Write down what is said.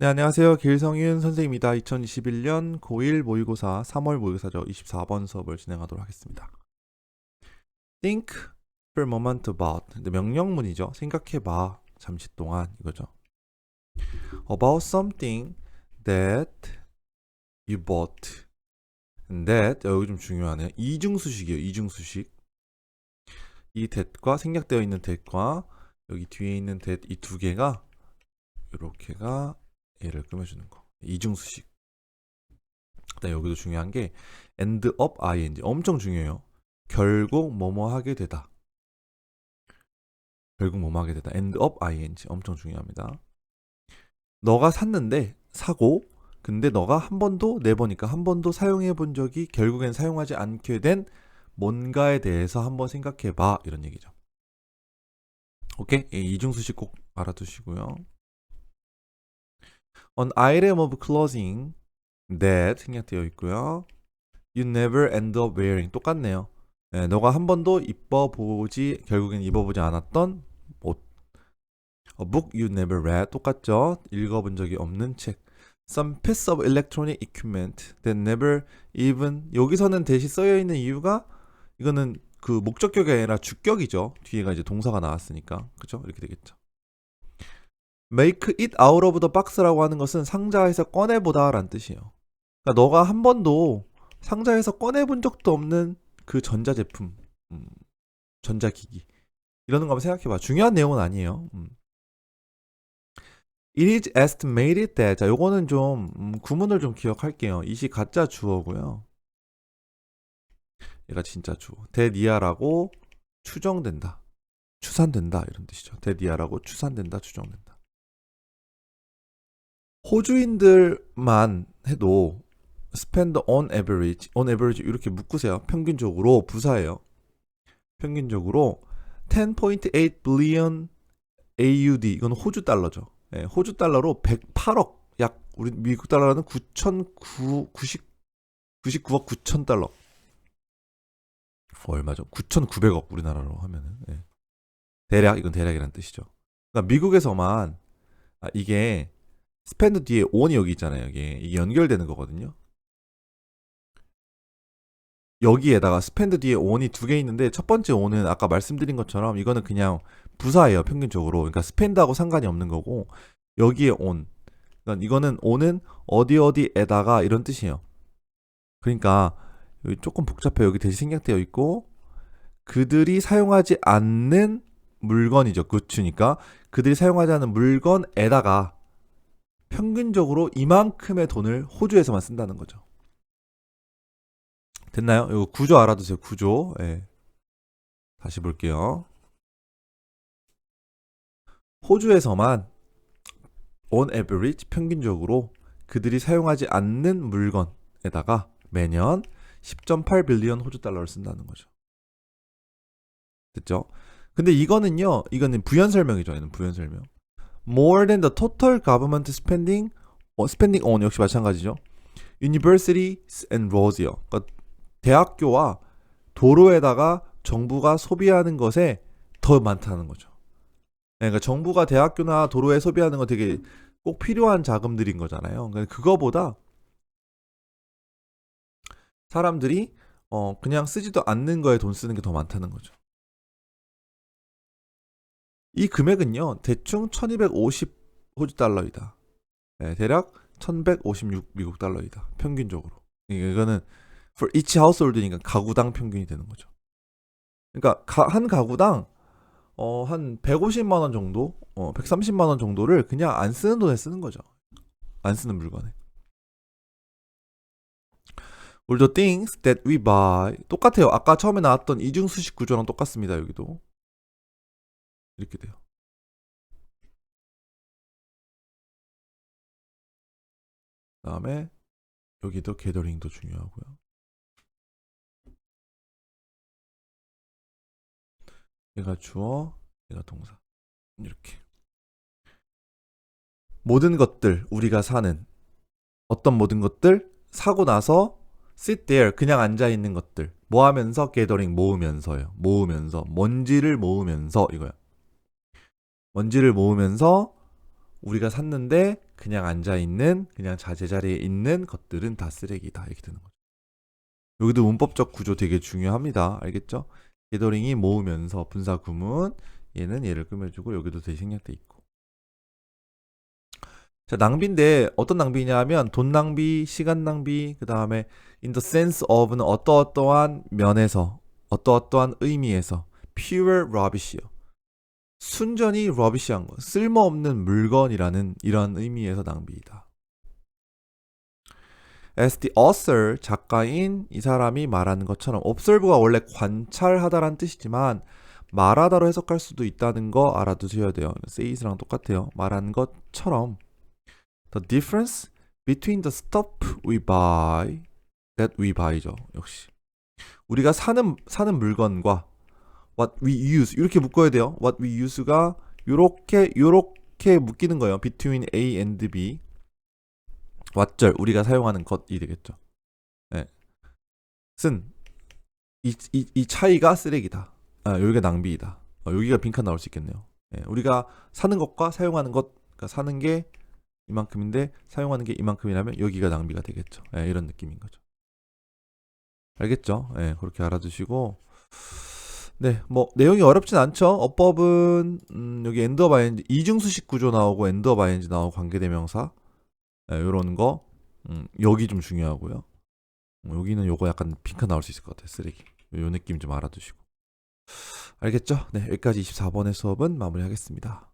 네, 안녕하세요. 길성윤 선생님입니다. 2021년 고1 모의고사 3월 모의고사죠. 24번 수업을 진행하도록 하겠습니다. Think for a moment about. 명령문이죠. 생각해봐. 잠시 동안 이거죠. About something that you bought. that 여기 좀 중요하네요. 이중수식이에요. 이중수식. 이 that과 생략되어 있는 that과 여기 뒤에 있는 that 이 두 개가 이렇게가 얘를 꾸며주는 거. 이중수식. 그다음 여기도 중요한 게 end up ing 엄청 중요해요. 결국 뭐뭐 하게 되다. 결국 뭐뭐 하게 되다. end up ing 엄청 중요합니다. 너가 샀는데 사고 근데 너가 한 번도 내 보니까 한 번도 사용해 본 적이 결국엔 사용하지 않게 된 뭔가에 대해서 한번 생각해 봐 이런 얘기죠. 오케이? 이 이중수식 꼭 알아두시고요. An item of clothing that 생략되어 있고요. You never end up wearing 똑같네요. 네, 너가 한 번도 입어보지 결국엔 입어보지 않았던 옷. A book you never read 똑같죠. 읽어본 적이 없는 책. Some piece of electronic equipment that never even 여기서는 대시 써여 있는 이유가 이거는 그 목적격이 아니라 주격이죠. 뒤에가 이제 동사가 나왔으니까 그죠? 이렇게 되겠죠. Make it out of the box라고 하는 것은 상자에서 꺼내보다 라는 뜻이에요. 그러니까 너가 한 번도 상자에서 꺼내본 적도 없는 그 전자제품, 음, 전자기기 이러는 거 한번 생각해봐. 중요한 내용은 아니에요. 음. It is estimated that 자 요거는 좀 음, 구문을 좀 기억할게요. 이 시 가짜 주어고요. 얘가 진짜 주어. 대니아라고 추정된다. 추산된다 이런 뜻이죠. 대니아라고 추산된다, 추정된다. 호주인들만 해도 spend on average, on average 이렇게 묶으세요. 평균적으로 부사예요. 평균적으로 10.8 billion AUD 이건 호주 달러죠. 예, 호주 달러로 108억 약 우리 미국 달러는 9,990 99억 9천 달러. 어, 얼마죠? 9,900억 우리나라로 하면은 예. 대략 이건 대략이란 뜻이죠. 그러니까 미국에서만 아, 이게 스펜드 뒤에 on이 여기 있잖아요. 여기 이게 연결되는 거거든요. 여기에다가 스펜드 뒤에 on이 두 개 있는데 첫 번째 on은 아까 말씀드린 것처럼 이거는 그냥 부사예요. 평균적으로. 그러니까 스펜드하고 상관이 없는 거고 여기에 on. 그러니까 이거는 on은 어디 어디에다가 이런 뜻이에요. 그러니까 여기 조금 복잡해요. 여기 대신 생략되어 있고 그들이 사용하지 않는 물건이죠. 굿즈니까 그들이 사용하지 않는 물건에다가 평균적으로 이만큼의 돈을 호주에서만 쓴다는 거죠. 됐나요? 이거 구조 알아두세요. 구조. 예. 다시 볼게요. 호주에서만 on average 평균적으로 그들이 사용하지 않는 물건에다가 매년 10.8 빌리언 호주 달러를 쓴다는 거죠. 됐죠? 근데 이거는요. 이거는 부연 설명이죠. 얘는 부연 설명. More than the total government spending 어, spending on 역시 마찬가지죠. universities and roads요. 그러니까 대학교와 도로에다가 정부가 소비하는 것에 더 많다는 거죠. 네, 그러니까 정부가 대학교나 도로에 소비하는 거 되게 꼭 필요한 자금들인 거잖아요. 그러니까 그거보다 사람들이 어 그냥 쓰지도 않는 거에 돈 쓰는 게 더 많다는 거죠. 이 금액은요, 대충 1250 호주 달러이다. 네, 대략 1156 미국 달러이다. 평균적으로. 이거는 for each household니까 가구당 평균이 되는 거죠. 그러니까 가, 한 가구당 어, 한 150만 원 정도, 어, 130만 원 정도를 그냥 안 쓰는 돈에 쓰는 거죠. 안 쓰는 물건에. All the things that we buy 똑같아요. 아까 처음에 나왔던 이중수식 구조랑 똑같습니다. 여기도. 이렇게 돼요. 다음에 여기도 게더링도 중요하고요. 얘가 주어, 얘가 동사. 이렇게. 모든 것들 우리가 사는 어떤 모든 것들 사고 나서 sit there 그냥 앉아 있는 것들 뭐 하면서 게더링 모으면서요. 모으면서 먼지를 모으면서 이거야. 먼지를 모으면서 우리가 샀는데 그냥 앉아 있는 그냥 자제 자리에 있는 것들은 다 쓰레기다 이렇게 되는 거죠. 여기도 문법적 구조 되게 중요합니다. 알겠죠? 게더링이 모으면서 분사 구문 얘는 얘를 꾸며주고 여기도 대신 생략돼 있고. 자 낭비인데 어떤 낭비냐 하면 돈 낭비, 시간 낭비, 그 다음에 in the sense of는 어떠어떠한 면에서 어떠어떠한 의미에서 pure rubbish요. 순전히 rubbish한 거, 쓸모없는 물건이라는 이런 의미에서 낭비이다. As the author, 작가인 이 사람이 말하는 것처럼 observe가 원래 관찰하다란 뜻이지만 말하다로 해석할 수도 있다는 거 알아두셔야 돼요. sayis랑 똑같아요. 말하는 것처럼 the difference between the stuff we buy that we buy죠. 역시 우리가 사는 사는 물건과 what we use 이렇게 묶어야 돼요. what we use가 요렇게 요렇게 묶이는 거예요. between A and B. 왓절 우리가 사용하는 것이 되겠죠. 네. 쓴. 이, 이, 이 차이가 쓰레기다. 아, 여기가 낭비이다. 어, 여기가 빈칸 나올 수 있겠네요. 예, 우리가 사는 것과 사용하는 것, 그러니까 사는 게 이만큼인데 사용하는 게 이만큼이라면 여기가 낭비가 되겠죠. 예, 이런 느낌인 거죠. 알겠죠? 예, 그렇게 알아두시고 네, 뭐 내용이 어렵진 않죠. 어법은 음, 여기 오브 ing 이중수식 구조 나오고 오브 ing 나오고 관계대명사 예, 요런 거 음, 여기 좀 중요하고요. 음, 여기는 요거 약간 핑크 나올 수 있을 것 같아요. 쓰레기. 요 느낌 좀 알아두시고. 알겠죠? 네, 여기까지 24번의 수업은 마무리하겠습니다.